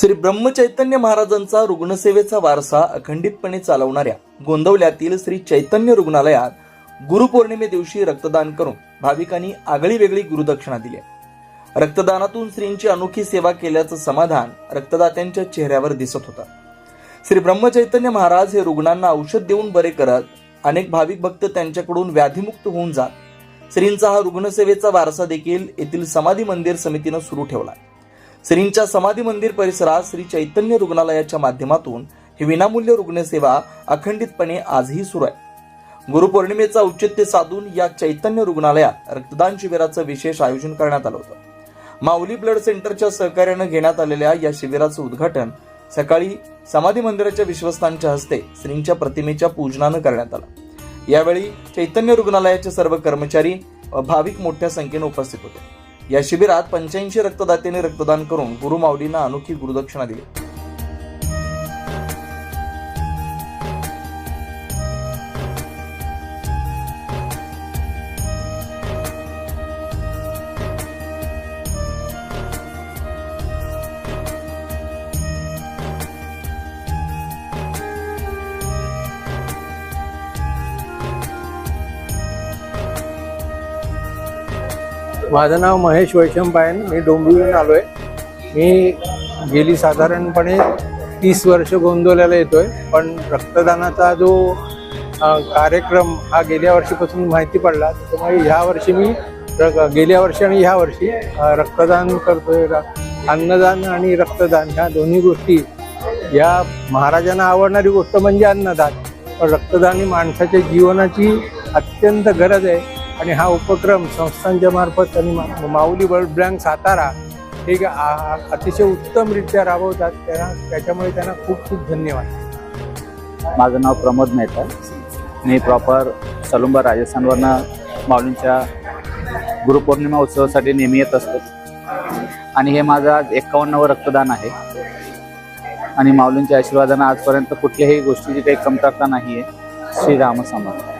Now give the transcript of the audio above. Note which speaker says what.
Speaker 1: श्री ब्रह्मचैतन्य महाराजांचा रुग्णसेवेचा वारसा अखंडितपणे चालवणाऱ्या गोंदवल्यातील श्री चैतन्य रुग्णालयात गुरुपौर्णिमे दिवशी रक्तदान करून भाविकांनी आगळी वेगळी गुरुदक्षिणा दिली रक्तदानातून श्रींची अनोखी सेवा केल्याचं समाधान रक्तदात्यांच्या चेहऱ्यावर दिसत होतं. श्री ब्रह्मचैतन्य महाराज हे रुग्णांना औषध देऊन बरे करत अनेक भाविक भक्त त्यांच्याकडून व्याधीमुक्त होऊन जात. श्रींचा हा रुग्णसेवेचा वारसा देखील येथील समाधी मंदिर समितीनं सुरू ठेवला श्रींच्या समाधी मंदिर परिसरात श्री चैतन्य रुग्णालयाच्या माध्यमातून ही विनामूल्य रुग्णसेवा अखंडितपणे आजही सुरू आहे. गुरुपौर्णिमेचा औचित्य साधून या चैतन्य रुग्णालयात रक्तदान शिबिराचं विशेष आयोजन करण्यात आलं होतं. माऊली ब्लड सेंटरच्या सहकार्यानं घेण्यात आलेल्या या शिबिराचं उद्घाटन सकाळी समाधी मंदिराच्या विश्वस्तांच्या हस्ते श्रींच्या प्रतिमेच्या पूजनानं करण्यात आलं. यावेळी चैतन्य रुग्णालयाचे सर्व कर्मचारी भाविक मोठ्या संख्येने उपस्थित होते. या शिबिरात पंच्याऐंशी रक्तदात्यांनी रक्तदान करून गुरु माऊलींना अनोखी गुरुदक्षिणा दिली.
Speaker 2: माझं नाव महेश वैशंपायन. मी डोंबिवलीहून आलो आहे मी गेली साधारणपणे तीस वर्ष गोंदवल्याला येतोय. पण रक्तदानाचा जो कार्यक्रम हा गेल्या वर्षीपासून माहिती पडला. त्यामुळे ह्या वर्षी मी र- गेल्या वर्षी आणि ह्या वर्षी रक्तदान करतोय. र- अन्नदान आणि रक्तदान ह्या दोन्ही गोष्टी या महाराजांना आवडणारी गोष्ट म्हणजे अन्नदान. पण रक्तदान ही माणसाच्या जीवनाची अत्यंत गरज आहे. आणि हा उपक्रम संस्थांच्या मार्फत आणि माऊली वर्ल्ड बँक सातारा हे आ- अतिशय उत्तमरित्या राबवतात. त्यांना त्याच्यामुळे त्यांना खूप खूप धन्यवाद.
Speaker 3: माझं नाव प्रमोद मेहता. मी प्रॉपर सलुंबा राजस्थानवरनं माऊलींच्या गुरुपौर्णिमा उत्सवासाठी नेहमी येत असतो. आणि हे माझं आज एक्कावन्नावं रक्तदान आहे. आणि माऊलींच्या आशीर्वादानं आजपर्यंत कुठल्याही गोष्टीची काही कमतरता नाही आहे श्रीराम समर्थ.